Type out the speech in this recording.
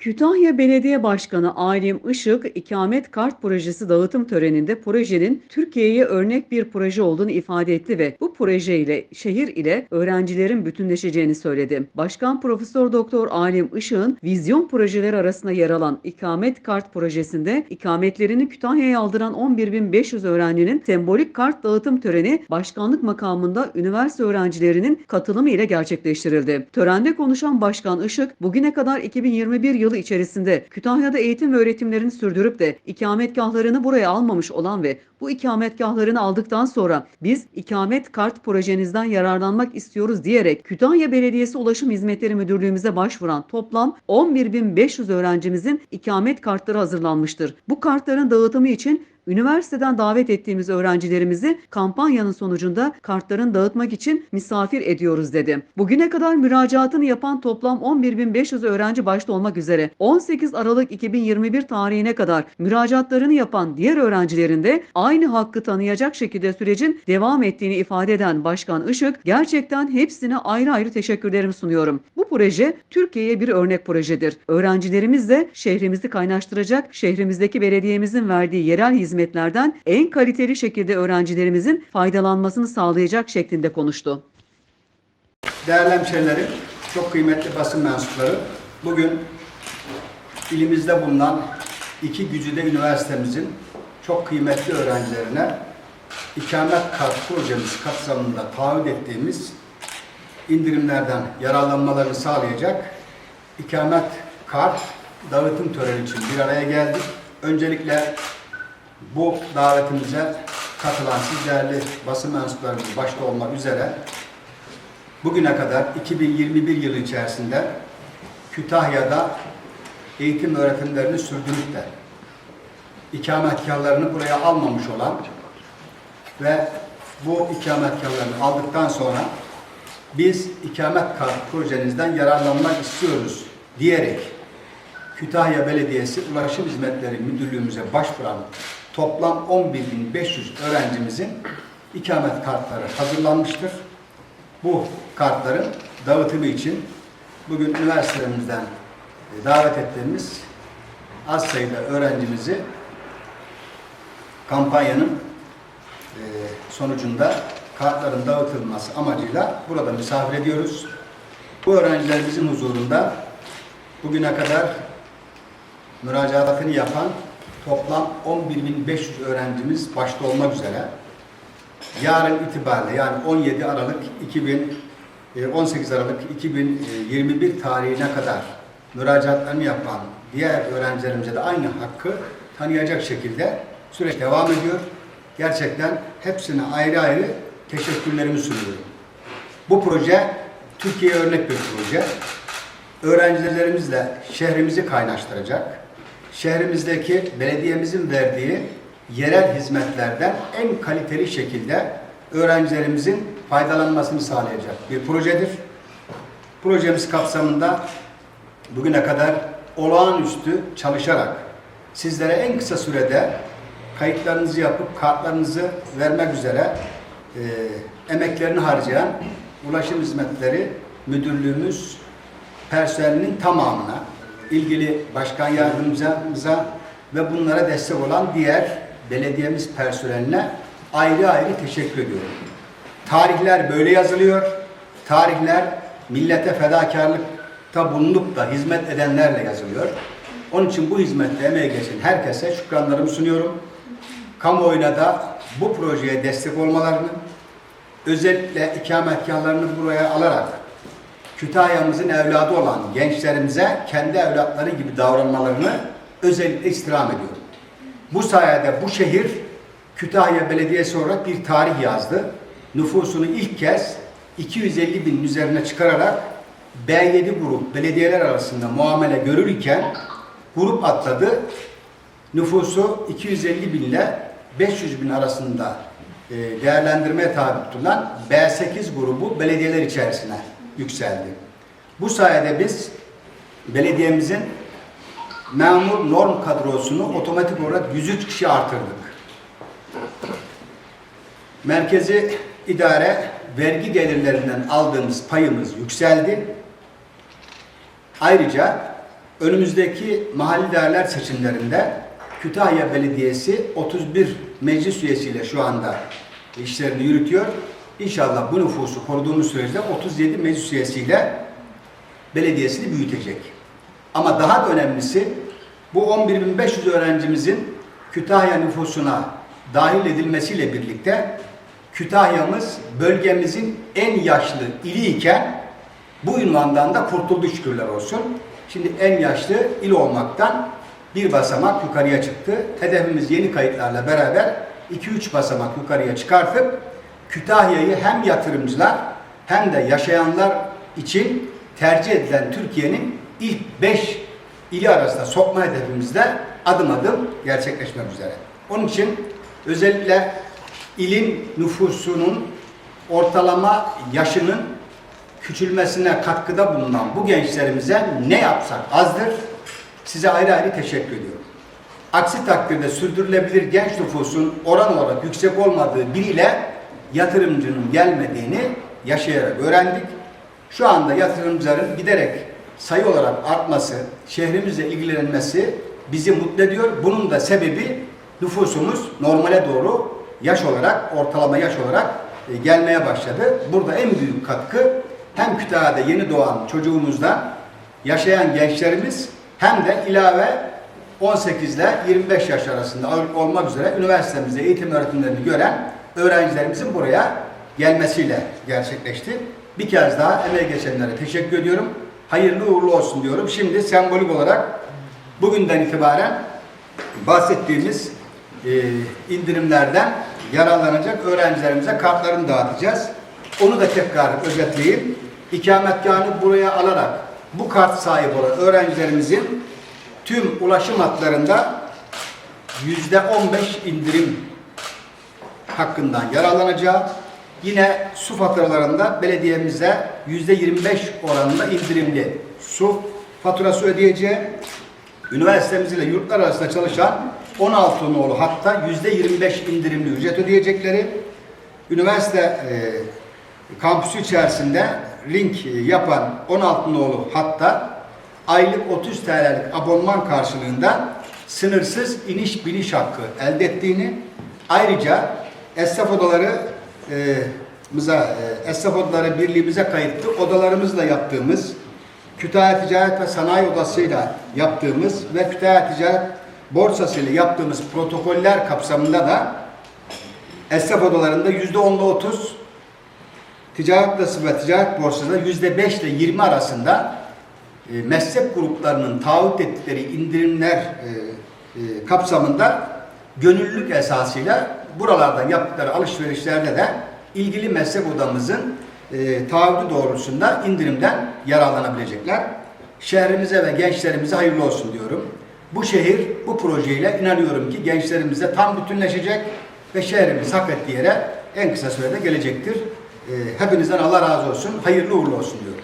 Kütahya Belediye Başkanı Alim Işık, ikamet kart projesi dağıtım töreninde projenin Türkiye'ye örnek bir proje olduğunu ifade etti ve bu projeyle şehir ile öğrencilerin bütünleşeceğini söyledi. Başkan Profesör Doktor Alim Işık'ın vizyon projeleri arasında yer alan ikamet kart projesinde ikametlerini Kütahya'ya aldıran 11.500 öğrencinin sembolik kart dağıtım töreni başkanlık makamında üniversite öğrencilerinin katılımı ile gerçekleştirildi. Törende konuşan Başkan Işık, bugüne kadar 2021 yılı içerisinde Kütahya'da eğitim ve öğretimlerini sürdürüp de ikametgahlarını buraya almamış olan ve bu ikametgahlarını aldıktan sonra biz ikamet kart projenizden yararlanmak istiyoruz diyerek Kütahya Belediyesi Ulaşım Hizmetleri Müdürlüğümüze başvuran toplam 11.500 öğrencimizin ikamet kartları hazırlanmıştır. Bu kartların dağıtımı için Üniversiteden davet ettiğimiz öğrencilerimizi kampanyanın sonucunda kartların dağıtmak için misafir ediyoruz dedi. Bugüne kadar müracaatını yapan toplam 11.500 öğrenci başta olmak üzere 18 Aralık 2021 tarihine kadar müracaatlarını yapan diğer öğrencilerin de aynı hakkı tanıyacak şekilde sürecin devam ettiğini ifade eden Başkan Işık, gerçekten hepsine ayrı ayrı teşekkürlerimi sunuyorum. Bu proje Türkiye'ye bir örnek projedir. Öğrencilerimiz de şehrimizi kaynaştıracak, şehrimizdeki belediyemizin verdiği yerel hizmetlerden en kaliteli şekilde öğrencilerimizin faydalanmasını sağlayacak şeklinde konuştu. Değerli hemşehrilerim, çok kıymetli basın mensupları, bugün ilimizde bulunan iki güzide üniversitemizin çok kıymetli öğrencilerine ikamet kart projemiz kapsamında taahhüt ettiğimiz indirimlerden yararlanmalarını sağlayacak ikamet kart dağıtım töreni için bir araya geldik. Öncelikle bu davetimize katılan siz değerli basın mensuplarımız başta olmak üzere bugüne kadar 2021 yılı içerisinde Kütahya'da eğitim öğretimlerini sürdürüp de ikametgahlarını buraya almamış olan ve bu ikametgahlarını aldıktan sonra biz ikamet kart projenizden yararlanmak istiyoruz diyerek Kütahya Belediyesi Ulaşım Hizmetleri Müdürlüğümüze başvuran toplam 11.500 öğrencimizin ikamet kartları hazırlanmıştır. Bu kartların dağıtımı için bugün üniversitelerimizden e, davet ettiğimiz az sayıda öğrencimizi kampanyanın e, sonucunda kartların dağıtılması amacıyla burada misafir ediyoruz. Bu öğrencilerimizin huzurunda bugüne kadar müracaatını yapan toplam 11.500 öğrencimiz başta olmak üzere yarın itibariyle yani 17 Aralık 2000 e, 18 Aralık 2021 tarihine kadar müracaatlarını yapan diğer öğrencilerimize de aynı hakkı tanıyacak şekilde süreç devam ediyor. Gerçekten hepsine ayrı ayrı teşekkürlerimi sunuyorum. Bu proje Türkiye'ye örnek bir proje. Öğrencilerimizle şehrimizi kaynaştıracak. Şehrimizdeki belediyemizin verdiği yerel hizmetlerden en kaliteli şekilde öğrencilerimizin faydalanmasını sağlayacak bir projedir. Projemiz kapsamında bugüne kadar olağanüstü çalışarak sizlere en kısa sürede kayıtlarınızı yapıp kartlarınızı vermek üzere e, emeklerini harcayan Ulaşım Hizmetleri Müdürlüğümüz personelinin tamamına, ilgili başkan yardımcımıza ve bunlara destek olan diğer belediyemiz personeline ayrı ayrı teşekkür ediyorum. Tarihler böyle yazılıyor. Tarihler millete fedakarlıkta bulunup da hizmet edenlerle yazılıyor. Onun için bu hizmette emeği geçen herkese şükranlarımı sunuyorum. Kamuoyuna da bu projeye destek olmalarını, özellikle ikametgahlarını buraya alarak Kütahya'mızın evladı olan gençlerimize kendi evlatları gibi davranmalarını özellikle istirham ediyorum. Bu sayede bu şehir Kütahya Belediyesi olarak bir tarih yazdı. Nüfusunu ilk kez 250 bin üzerine çıkararak B7 grup belediyeler arasında muamele görülürken grup atladı. Nüfusu 250 bin ile 500 bin arasında e, değerlendirmeye tabi tutulan B8 grubu belediyeler içerisine yükseldi. Bu sayede biz belediyemizin memur norm kadrosunu otomatik olarak 103 kişi artırdık. Merkezi idare vergi gelirlerinden aldığımız payımız yükseldi. Ayrıca önümüzdeki mahalli değerler seçimlerinde Kütahya Belediyesi 31 meclis üyesiyle şu anda işlerini yürütüyor. İnşallah bu nüfusu koruduğumuz sürece 37 meclis üyesiyle belediyesini büyütecek. Ama daha da önemlisi bu 11.500 öğrencimizin Kütahya nüfusuna dahil edilmesiyle birlikte Kütahya'mız bölgemizin en yaşlı ili iken bu ünvandan da kurtuldu şükürler olsun. Şimdi en yaşlı il olmaktan bir basamak yukarıya çıktı. Hedefimiz yeni kayıtlarla beraber 2-3 basamak yukarıya çıkartıp Kütahya'yı hem yatırımcılar hem de yaşayanlar için tercih edilen Türkiye'nin ilk 5 ili arasında sokma hedefimizde adım adım gerçekleşmek üzere. Onun için özellikle ilin nüfusunun ortalama yaşının küçülmesine katkıda bulunan bu gençlerimize ne yapsak azdır. Size ayrı ayrı teşekkür ediyorum. Aksi takdirde sürdürülebilir genç nüfusun oran olarak yüksek olmadığı biriyle yatırımcının gelmediğini yaşayarak öğrendik. Şu anda yatırımcıların giderek sayı olarak artması, şehrimizle ilgilenmesi bizi mutlu ediyor. Bunun da sebebi nüfusumuz normale doğru yaş olarak, ortalama yaş olarak e, gelmeye başladı. Burada en büyük katkı hem Kütahya'da yeni doğan çocuğumuzdan yaşayan gençlerimiz hem de ilave 18 ile 25 yaş arasında olmak üzere üniversitemizde eğitim öğretimlerini gören öğrencilerimizin buraya gelmesiyle gerçekleşti. Bir kez daha emeği geçenlere teşekkür ediyorum. Hayırlı uğurlu olsun diyorum. Şimdi sembolik olarak bugünden itibaren bahsettiğimiz e, indirimlerden yararlanacak öğrencilerimize kartlarını dağıtacağız. Onu da tekrar özetleyeyim. İkametgahını buraya alarak bu kart sahibi olan öğrencilerimizin tüm ulaşım hatlarında yüzde 15 indirim hakkından yararlanacağı, yine su faturalarında belediyemize yüzde 25 oranında indirimli su faturası ödeyeceği, üniversitemiz ile yurtlar arasında çalışan 16 nolu hatta yüzde 25 indirimli ücret ödeyecekleri, üniversite e, kampüsü içerisinde link e, yapan 16 nolu hatta aylık 30 TL'lik abonman karşılığında sınırsız iniş biniş hakkı elde ettiğini ayrıca esnaf odaları e, e, esnaf odaları birliğimize kayıtlı odalarımızla yaptığımız Kütahya Ticaret ve Sanayi Odası'yla yaptığımız ve Kütahya Ticaret Borsası ile yaptığımız protokoller kapsamında da esnaf odalarında yüzde onda otuz Ticaret Odası ve Ticaret Borsası'nda yüzde beş ile 20 arasında e, meslek gruplarının taahhüt ettikleri indirimler e, e, kapsamında gönüllülük esasıyla buralardan yaptıkları alışverişlerde de ilgili meslek odamızın e, taahhütü doğrultusunda indirimden yararlanabilecekler. Şehrimize ve gençlerimize hayırlı olsun diyorum. Bu şehir bu projeyle inanıyorum ki gençlerimize tam bütünleşecek ve şehrimiz hak ettiği yere en kısa sürede gelecektir. E, hepinizden Allah razı olsun. Hayırlı uğurlu olsun diyorum.